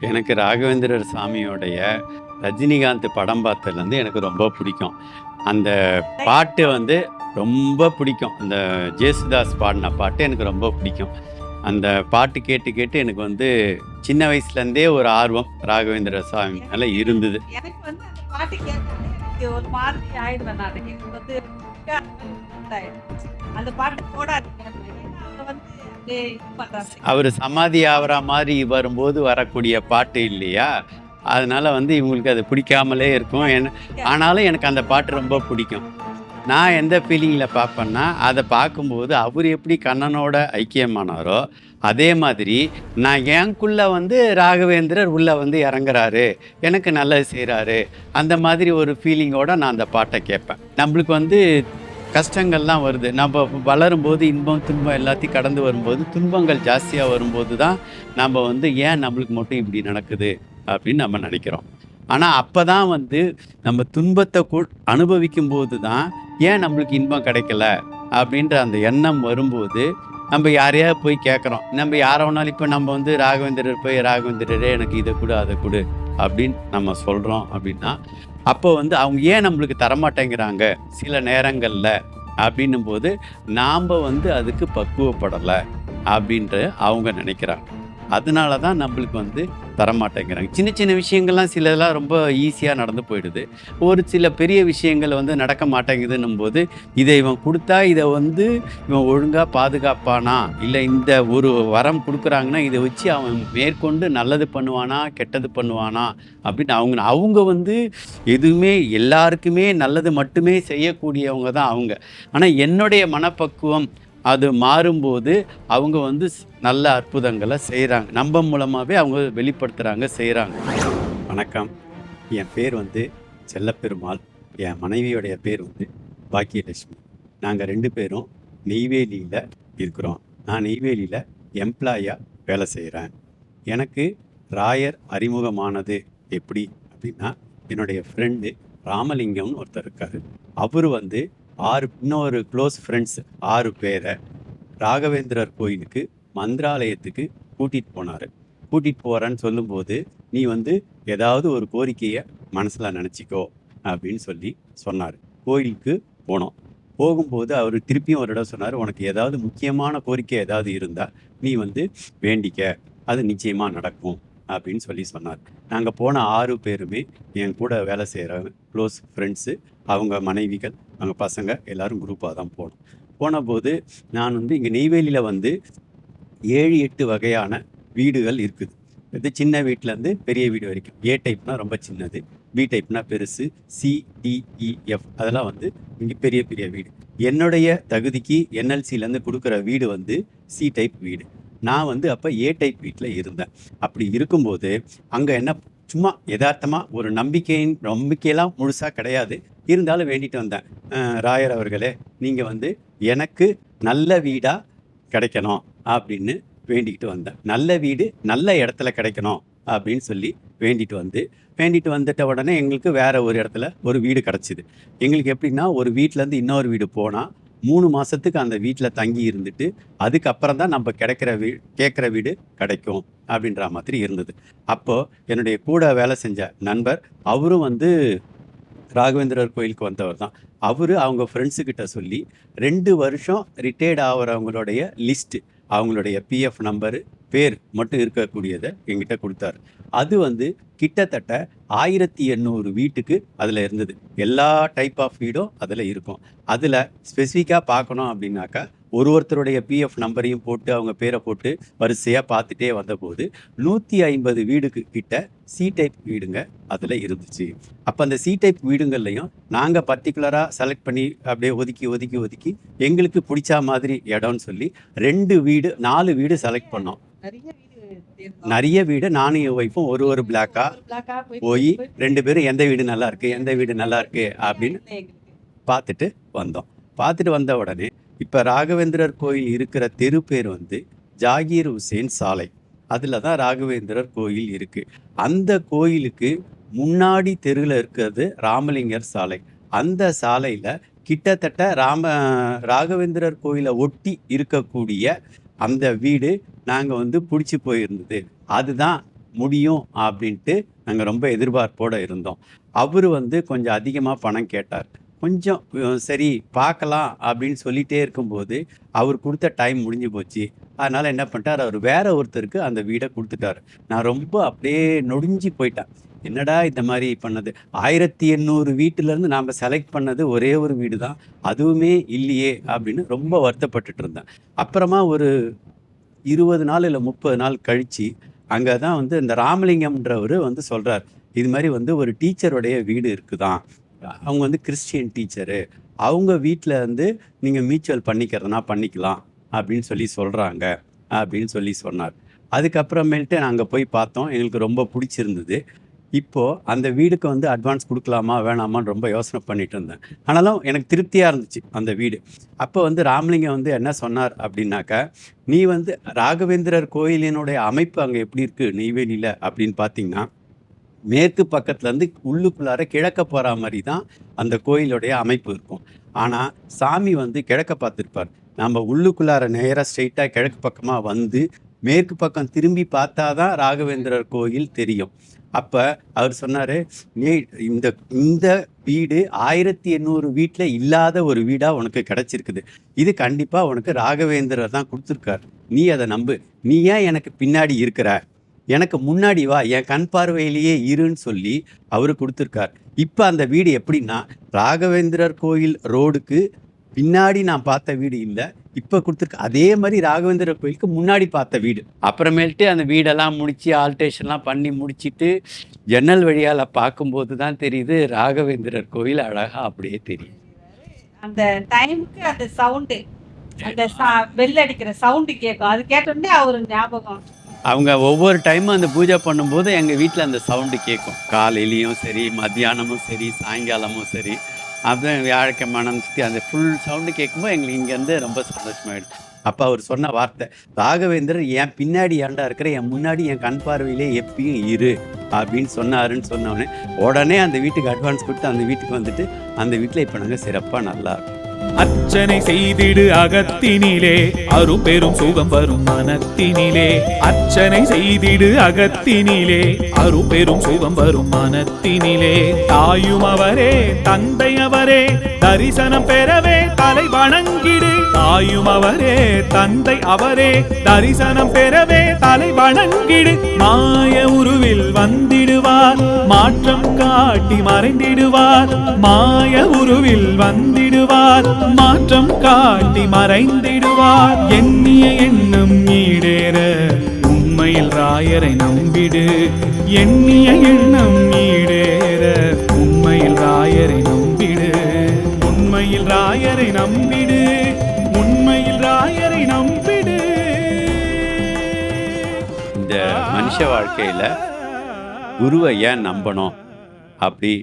எனக்கு ராகவேந்திரர் சாமியோடைய ரஜினிகாந்த் படம் பார்த்ததுலேருந்து எனக்கு ரொம்ப பிடிக்கும். அந்த பாட்டு வந்து ரொம்ப பிடிக்கும். அந்த ஜேசுதாஸ் பாடின பாட்டு எனக்கு ரொம்ப பிடிக்கும். அந்த பாட்டு கேட்டு கேட்டு எனக்கு வந்து சின்ன வயசுலேருந்தே ஒரு ஆர்வம் ராகவேந்திர சாமி மேலே இருந்தது. எனக்கு வந்து அந்த பாட்டு கேட்டாலே ஒரு மாதிரி ஆயிடுவேன் நான். எனக்கு வந்து அந்த பாட்டு போடாதீங்க. அவர் சமாதி ஆகிற மாதிரி வரும்போது வரக்கூடிய பாட்டு இல்லையா? அதனால வந்து இவங்களுக்கு அது பிடிக்காமலே இருக்கும். என்ன ஆனாலும் எனக்கு அந்த பாட்டு ரொம்ப பிடிக்கும். நான் எந்த ஃபீலிங்கில் பார்ப்பேன்னா அதை பார்க்கும்போது அவர் எப்படி கண்ணனோட ஐக்கியமானாரோ அதே மாதிரி நான் எனக்குள்ளே வந்து ராகவேந்திரர் உள்ளே வந்து இறங்குறாரு எனக்கு நல்லது செய்கிறாரு அந்த மாதிரி ஒரு ஃபீலிங்கோட நான் அந்த பாட்டை கேட்பேன். நம்மளுக்கு வந்து கஷ்டங்கள்லாம் வருது. நம்ம வளரும்போது இன்பம் துன்பம் எல்லாத்தையும் கடந்து வரும்போது துன்பங்கள் ஜாஸ்தியாக வரும்போது தான் நம்ம வந்து ஏன் நம்மளுக்கு மட்டும் இப்படி நடக்குது? அப்படின்னு நம்ம நினைக்கிறோம். ஆனால் அப்போ தான் வந்து நம்ம துன்பத்தை கூ அனுபவிக்கும் போது தான் ஏன் நம்மளுக்கு இன்பம் கிடைக்கல? அப்படின்ற அந்த எண்ணம் வரும்போது நம்ம யாரையாவது போய் கேட்குறோம். நம்ம யாரை வேணாலும் இப்போ நம்ம வந்து ராகவேந்திரர் போய் ராகவேந்திரரே எனக்கு இதை கொடு அதை கொடு. அப்படின்னு நம்ம சொல்கிறோம் அப்படின்னா அப்போ வந்து அவங்க ஏன் நம்மளுக்கு தரமாட்டேங்கிறாங்க? சில நேரங்களில் அப்படின்னும் போது நாம் வந்து அதுக்கு பக்குவப்படலை அப்படின்ற அவங்க நினைக்கிறாங்க. அதனால தான் நம்மளுக்கு வந்து தரமாட்டேங்கிறாங்க. சின்ன சின்ன விஷயங்கள்லாம் சிலதெல்லாம் ரொம்ப ஈஸியாக நடந்து போயிடுது. ஒரு சில பெரிய விஷயங்கள் வந்து நடக்க மாட்டேங்குதுன்னும் போது இதை இவன் கொடுத்தா இதை வந்து இவன் ஒழுங்காக பாதுகாப்பானா? இல்லை இந்த ஒரு வரம் கொடுக்குறாங்கன்னா இதை வச்சு அவன் மேற்கொண்டு நல்லது பண்ணுவானா கெட்டது பண்ணுவானா? அப்படின்னு அவங்க அவங்க வந்து எதுவுமே எல்லாருக்குமே நல்லது மட்டுமே செய்யக்கூடியவங்க தான் அவங்க. ஆனால் என்னுடைய மனப்பக்குவம் அது மாறும்போது அவங்க வந்து நல்ல அற்புதங்களை செய்கிறாங்க நம்ம மூலமாகவே அவங்க வெளிப்படுத்துகிறாங்க செய்கிறாங்க வணக்கம். என் பேர் வந்து செல்லப்பெருமாள். என் மனைவியோடைய பேர் வந்து பாக்கியலட்சுமி. நாங்கள் ரெண்டு பேரும் நெய்வேலியில் இருக்கிறோம். நான் நெய்வேலியில் எம்ப்ளாயாக வேலை செய்கிறேன் எனக்கு ராயர் அறிமுகமானது எப்படி அப்படின்னா என்னுடைய ஃப்ரெண்டு ராமலிங்கம்னு ஒருத்தர் இருக்கார். அவர் வந்து ஆறு இன்னொரு க்ளோஸ் ஃப்ரெண்ட்ஸ் ஆறு பேரை ராகவேந்திரர் கோயிலுக்கு மந்திராலயத்துக்கு கூட்டிகிட்டு போனார். கூட்டிகிட்டு போகிறேன்னு சொல்லும்போது நீ வந்து ஏதாவது ஒரு கோரிக்கையை மனசில் நினச்சிக்கோ அப்படின்னு சொல்லி சொன்னார். கோயிலுக்கு போனோம். போகும்போது அவர் திருப்பியும் ஒரு இடம் சொன்னார் உனக்கு ஏதாவது முக்கியமான கோரிக்கை ஏதாவது இருந்தால் நீ வந்து வேண்டிக்க. அது நிச்சயமாக நடக்கும் அப்படின்னு சொல்லி சொன்னார். நாங்கள் போன ஆறு பேருமே என் கூட வேலை செய்கிற க்ளோஸ் ஃப்ரெண்ட்ஸு அவங்க மனைவிகள் அவங்க பசங்க எல்லாரும் குரூப்பாக தான் போனோம். போனபோது நான் வந்து இங்கே நெய்வேலியில் வந்து ஏழு எட்டு வகையான வீடுகள் இருக்குது. இது சின்ன வீட்டிலேருந்து பெரிய வீடு வரைக்கும். ஏ டைப்னா ரொம்ப சின்னது. பி டைப்னா பெருசு. சிடிஇஎஃப் e, அதெல்லாம் வந்து இங்கே பெரிய பெரிய வீடு. என்னுடைய தகுதிக்கு என்எல்சிலேருந்து கொடுக்குற வீடு வந்து சி டைப் வீடு. நான் வந்து அப்போ ஏ டைப் வீட்டில் இருந்தேன். அப்படி இருக்கும்போது அங்கே என்ன சும்மா யதார்த்தமாக ஒரு நம்பிக்கையின் நம்பிக்கையெல்லாம் முழுசாக கிடையாது. இருந்தாலும் வேண்டிட்டு வந்தேன். ராயர் அவர்களே நீங்கள் வந்து எனக்கு நல்ல வீடாக கிடைக்கணும். அப்படின்னு வேண்டிக்கிட்டு வந்தேன். நல்ல வீடு நல்ல இடத்துல கிடைக்கணும் அப்படின்னு சொல்லி வேண்டிட்டு வந்து வேண்டிட்டு வந்துட்ட உடனே எங்களுக்கு வேறு ஒரு இடத்துல ஒரு வீடு கிடச்சிது. எங்களுக்கு எப்படின்னா ஒரு வீட்டிலேருந்து இன்னொரு வீடு போனால் மூணு மாதத்துக்கு அந்த வீட்டில் தங்கி இருந்துட்டு அதுக்கப்புறம் தான் நம்ம கிடைக்கிற வீ கேட்குற வீடு கிடைக்கும் அப்படின்ற மாதிரி இருந்தது. அப்போது என்னுடைய கூட வேலை செஞ்ச நண்பர் அவரும் வந்து ராகவேந்திரர் கோயிலுக்கு வந்தவர் தான். அவர் அவங்க ஃப்ரெண்ட்ஸுக்கிட்ட சொல்லி ரெண்டு வருஷம் ரிட்டையர்ட் ஆகிறவங்களுடைய லிஸ்ட்டு அவங்களுடைய பிஎஃப் நம்பரு பேர் மட்டும் இருக்கக்கூடியதை எங்கிட்ட கொடுத்தாரு. அது வந்து கிட்டத்தட்ட ஆயிரத்தி எண்ணூறு வீட்டுக்கு அதில் இருந்தது. எல்லா டைப் ஆஃப் வீடும் அதில் இருக்கும். அதில் ஸ்பெசிஃபிக்காக பார்க்கணும் அப்படின்னாக்கா ஒரு ஒருத்தருடைய பிஎஃப் நம்பரையும் போட்டு அவங்க பேரை போட்டு வரிசையாக பார்த்துட்டே வந்தபோது நூற்றி ஐம்பது வீடுக்கு கிட்ட சி டைப் வீடுங்க அதில் இருந்துச்சு. அப்போ அந்த சி டைப் வீடுங்கள்லையும் நாங்கள் பர்டிகுலராக செலக்ட் பண்ணி அப்படியே ஒதுக்கி ஒதுக்கி ஒதுக்கி எங்களுக்கு பிடிச்ச மாதிரி இடம்னு சொல்லி ரெண்டு வீடு நாலு வீடு செலக்ட் பண்ணோம். நிறைய வீடு நானும் என் ஒய்ஃபும் ஒரு ஒரு பிளாக்கா போய் ரெண்டு பேரும் எந்த வீடு நல்லா இருக்கு எந்த வீடு நல்லா இருக்கு அப்படின்னு. பார்த்துட்டு வந்தோம். பார்த்துட்டு வந்த உடனே இப்போ ராகவேந்திரர் கோயில் இருக்கிற தெரு பேர் வந்து ஜாகீர் ஹுசேன் சாலை. அதில் தான் ராகவேந்திரர் கோயில் இருக்குது அந்த கோயிலுக்கு முன்னாடி தெருவில் இருக்கிறது ராமலிங்கர் சாலை. அந்த சாலையில் கிட்டத்தட்ட ராம ராகவேந்திரர் கோயிலை ஒட்டி இருக்கக்கூடிய அந்த வீடு நாங்கள் வந்து பிடிச்சி போயிருந்தது. அதுதான் முடியும் அப்படின்ட்டு நாங்கள் ரொம்ப எதிர்பார்ப்போடு இருந்தோம். அவர் வந்து கொஞ்சம் அதிகமாக பணம் கேட்டார். கொஞ்சம் சரி பார்க்கலாம் அப்படின்னு சொல்லிகிட்டே இருக்கும்போது அவர் கொடுத்த டைம் முடிஞ்சு போச்சு. அதனால் என்ன பண்ணிட்டார்? அவர் வேற ஒருத்தருக்கு அந்த வீடை கொடுத்துட்டாரு. நான் ரொம்ப அப்படியே நொடிஞ்சு போயிட்டேன். என்னடா இந்த மாதிரி பண்ணது? ஆயிரத்தி எண்ணூறு வீட்டிலேருந்து நாம் செலக்ட் பண்ணது ஒரே ஒரு வீடு தான் அதுவுமே இல்லையே அப்படின்னு ரொம்ப வருத்தப்பட்டுட்டு இருந்தேன். அப்புறமா ஒரு இருபது நாள் இல்லை முப்பது நாள் கழித்து அங்கே தான் வந்து இந்த ராமலிங்கம்ன்றவர் வந்து சொல்கிறார் இது மாதிரி வந்து ஒரு டீச்சருடைய வீடு இருக்குதான். அவங்க வந்து கிறிஸ்டியன் டீச்சரு. அவங்க வீட்டில் வந்து நீங்கள் மியூச்சுவல் பண்ணிக்கிறதுனா பண்ணிக்கலாம் அப்படின்னு சொல்லி சொல்கிறாங்க அப்படின்னு சொல்லி சொன்னார். அதுக்கப்புறமேல்ட்டு நாங்கள் போய் பார்த்தோம். எங்களுக்கு ரொம்ப பிடிச்சிருந்தது. இப்போது அந்த வீடுக்கு வந்து அட்வான்ஸ் கொடுக்கலாமா வேணாமான்னு ரொம்ப யோசனை பண்ணிட்டு இருந்தேன். ஆனாலும் எனக்கு திருப்தியாக இருந்துச்சு அந்த வீடு. அப்போ வந்து ராமலிங்கம் வந்து என்ன சொன்னார் அப்படின்னாக்கா நீ வந்து ராகவேந்திரர் கோயிலினுடைய அமைப்பு அங்கே எப்படி இருக்குது நெய்வேலியில் அப்படின்னு பார்த்தீங்கன்னா மேற்கு பக்கத்துலேருந்து உள்ளுக்குள்ளார கிழக்க போகிற மாதிரி தான் அந்த கோயிலுடைய அமைப்பு இருக்கும். ஆனால் சாமி வந்து கிழக்க பார்த்துருப்பார். நம்ம உள்ளுக்குள்ளார நேராக ஸ்ட்ரெயிட்டாக கிழக்கு பக்கமாக வந்து மேற்கு பக்கம் திரும்பி பார்த்தா தான் ராகவேந்திரர் கோயில் தெரியும். அப்போ அவர் சொன்னார் நீ இந்த இந்த வீடு ஆயிரத்தி எண்ணூறு வீட்டில் இல்லாத ஒரு வீடாக உனக்கு கிடச்சிருக்குது. இது கண்டிப்பாக உனக்கு ராகவேந்திரர் தான் கொடுத்துருக்கார். நீ அதை நம்பு. நீ ஏன் எனக்கு பின்னாடி இருக்கிற? எனக்கு முன்னாடி வா என் கண் பார்வையிலேயே இருன்னு சொல்லி அவரு கொடுத்துருக்கார். இப்போ அந்த வீடு எப்படின்னா ராகவேந்திரர் கோயில் ரோடுக்கு பின்னாடி நான் பார்த்த வீடு இல்லை இப்போ கொடுத்துருக்கு அதே மாதிரி ராகவேந்திரர் கோயிலுக்கு முன்னாடி பார்த்த வீடு. அப்புறமேல்ட்டு அந்த வீடெல்லாம் முடித்து ஆல்ட்ரேஷன்லாம் பண்ணி முடிச்சிட்டு ஜன்னல் வழியால் பார்க்கும்போது தான் தெரியுது ராகவேந்திரர் கோயில் அழகாக அப்படியே தெரியும் அந்த டைமுக்கு அந்த சவுண்டு அந்த பெல் அடிக்கிற சவுண்டு கேட்கும் அது கேட்டோடனே அவர் ஞாபகம் அவங்க ஒவ்வொரு டைமும் அந்த பூஜை பண்ணும்போது எங்கள் வீட்டில் அந்த சவுண்டு கேட்கும் காலையிலையும் சரி மத்தியானமும் சரி சாயங்காலமும் சரி. அப்புறம் வியாழக்கிழமை சுற்றி அந்த ஃபுல் சவுண்டு கேட்கும்போது எங்களுக்கு இங்கேருந்து ரொம்ப சந்தோஷமாயிடுச்சு. அப்போ அவர் சொன்ன வார்த்தை ராகவேந்திரர் என் பின்னாடி ஏண்டா இருக்கிற? என் முன்னாடி என் கண் பார்வையிலே எப்பயும் இரு அப்படின்னு சொன்னாருன்னு சொன்னோடனே உடனே அந்த வீட்டுக்கு அட்வான்ஸ் கொடுத்து அந்த வீட்டுக்கு வந்துட்டு அந்த வீட்டில் இப்போ நாங்கள் சிறப்பாக நல்லா இருக்கும். அர்ச்சனை செய்திடு அகத்தினிலே. அரும்பெரும் சுகம் வரும் மனத்தினிலே. அர்ச்சனை செய்திடு அகத்தினிலே. அரும்பெரும் சுகம் வரும் மனத்தினிலே. தாயும் அவரே தந்தை அவரே தரிசனம் பெறவே தலை வணங்கிடு. தாயும் அவரே தந்தை அவரே தரிசனம் பெறவே தலை வணங்கிடு. மாய உருவில் வந்திடுவார் மாற்றம் காட்டி மறைந்திடுவார். மாய உருவில் வந்திடு காட்டுவார் மாற்றம் காட்டி மறைந்திடுவார். எண்ணிய எண்ணம் ஈடேற உண்மையில் ராயரை நம்பிடு. எண்ணிய எண்ணம் ஈடேற உண்மையில் ராயரை நம்பிடு. உண்மையில் ராயரை நம்பிடு உண்மையில் ராயரை நம்பிடு. இந்த மனுஷ வாழ்க்கையில் குருவை ஏன் நம்பணும்? அப்படி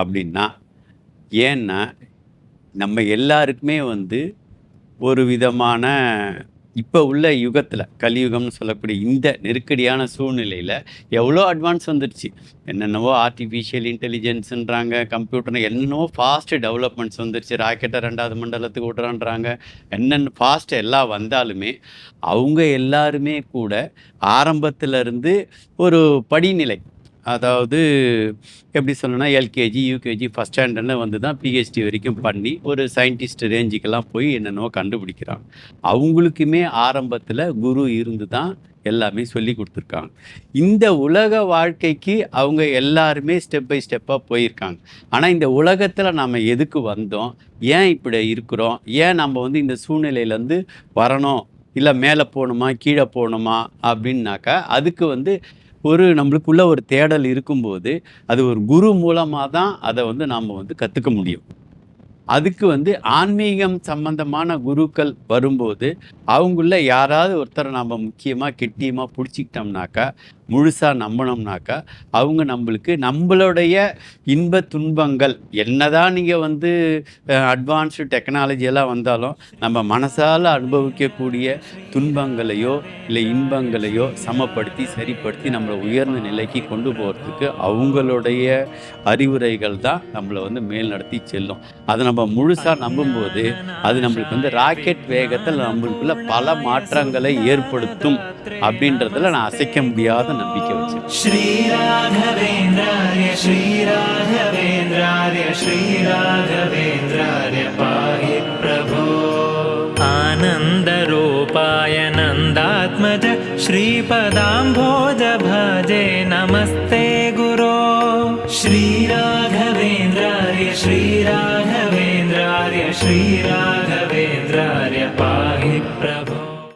அப்படின்னா ஏன்னா நம்ம எல்லாருக்குமே வந்து ஒரு விதமான இப்போ உள்ள யுகத்தில் கலியுகம்னு சொல்லக்கூடிய இந்த நெருக்கடியான சூழ்நிலையில் எவ்வளோ அட்வான்ஸ் வந்துடுச்சு. என்னென்னவோ ஆர்டிஃபிஷியல் இன்டெலிஜென்ஸுன்றாங்க கம்ப்யூட்டர் என்னென்னவோ ஃபாஸ்ட்டு டெவலப்மெண்ட்ஸ் வந்துருச்சு ராக்கெட்டை ரெண்டாவது மண்டலத்துக்கு விட்றான்றாங்க என்னென்ன ஃபாஸ்ட்டு எல்லாம் வந்தாலுமே அவங்க எல்லாருமே கூட ஆரம்பத்துல இருந்து ஒரு படிநிலை அதாவது எப்படி சொல்லணும்னா எல்கேஜி யூகேஜி ஃபஸ்ட் ஸ்டாண்டர்ட்னு வந்து தான் பிஹெச்டி வரைக்கும் பண்ணி ஒரு சயின்டிஸ்ட் ரேஞ்சுக்கெல்லாம் போய் என்னென்னவோ கண்டுபிடிக்கிறாங்க. அவங்களுக்குமே ஆரம்பத்தில் குரு இருந்து தான் எல்லாமே சொல்லி கொடுத்துருக்காங்க. இந்த உலக வாழ்க்கைக்கு அவங்க எல்லாருமே ஸ்டெப் பை ஸ்டெப்பாக போயிருக்காங்க. ஆனால் இந்த உலகத்தில் நம்ம எதுக்கு வந்தோம்? ஏன் இப்படி இருக்கிறோம்? ஏன் நம்ம வந்து இந்த சூழ்நிலையிலேருந்து வரணும்? இல்லை மேலே போகணுமா? கீழே போகணுமா? அப்படின்னாக்கா அதுக்கு வந்து ஒரு நம்மளுக்குள்ள ஒரு தேடல் இருக்கும்போது அது ஒரு குரு மூலமாக தான் அதை வந்து நாம் வந்து கற்றுக்க முடியும். அதுக்கு வந்து ஆன்மீகம் சம்பந்தமான குருக்கள் வரும்போது அவங்கள யாராவது ஒருத்தரை நம்ம முக்கியமாக கெட்டியமாக பிடிச்சிக்கிட்டோம்னாக்கா முழுசாக நம்பினோம்னாக்கா அவங்க நம்மளுக்கு நம்மளுடைய இன்ப துன்பங்கள் என்னதான் நீங்கள் வந்து அட்வான்ஸ்டு டெக்னாலஜியெல்லாம் வந்தாலும் நம்ம மனசால் அனுபவிக்கக்கூடிய துன்பங்களையோ இல்லை இன்பங்களையோ சமப்படுத்தி சரிப்படுத்தி நம்மளை உயர்ந்த நிலைக்கு கொண்டு போகிறதுக்கு அவங்களுடைய அறிவுரைகள் தான் நம்மளை வந்து மேல் நடத்தி செல்லும். அதை நம்ம முழுசாக நம்பும்போது அது நம்மளுக்கு வந்து ராக்கெட் வேகத்தில் நம்மளுக்குள்ள பல மாற்றங்களை ஏற்படுத்தும் அப்படின்றதுல நான் அசைக்க முடியாத நம்பிக்கை வச்சேன் श्रीराघवेन्द्रार्य श्रीराघवेन्द्रार्य श्रीराघवेन्द्रार्य पाहि प्रभो आनन्दरूपाय नन्दात्मज श्रीपदाम्भोज भजे नमस्ते गुरो श्रीराघवेन्द्रार्य श्रीराघवेन्द्रार्य श्रीराघवेन्द्रार्य पाहि प्रभो